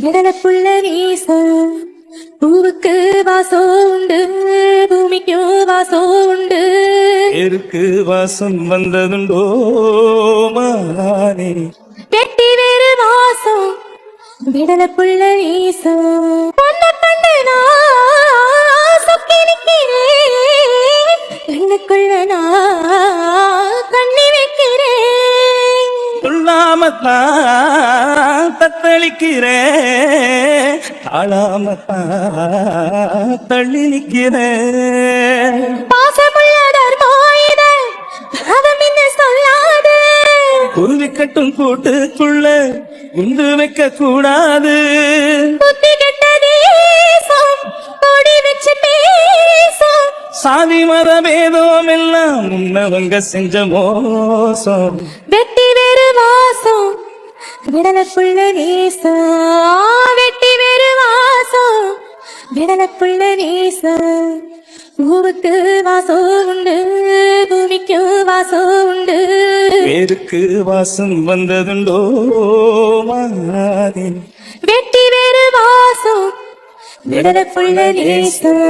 விடலப்புள்ள வீசம் பூவுக்கு வாசம் உண்டு பூமிக்கு வாசம் உண்டு எருக்கு வாசம் வந்ததுண்டோ மானே வெட்டி வேறு வாசம் விடலப்புள்ள வீசம் பொண்ண கண்டு நான் சொக்கி நிற்கிறேன் கண்ணுக்குள்ள நான் கண்ணி வைக்கிறேன். சொல்லாமத்தான் தத்தளிக்கிறேன் தாழாமத்தான் தள்ளி சொல்லாது? குருவி கட்டும் கூட்டுக்குள்ள குண்டு வைக்க கூடாது சாதி மத பேதம் எல்லாம் முன்னவங்க செஞ்ச மோசம். விடலப்புள்ள நேசம் வெட்டி வேறு வாசம் விடலப்புள்ள நேசம் பூவுக்கு வாசம் உண்டு பூமிக்கு வாசம் உண்டு. பேருக்கு வாசம் வந்ததுண்டோ வெட்டி வேறு வாசம் விடலப்புள்ள நேசம்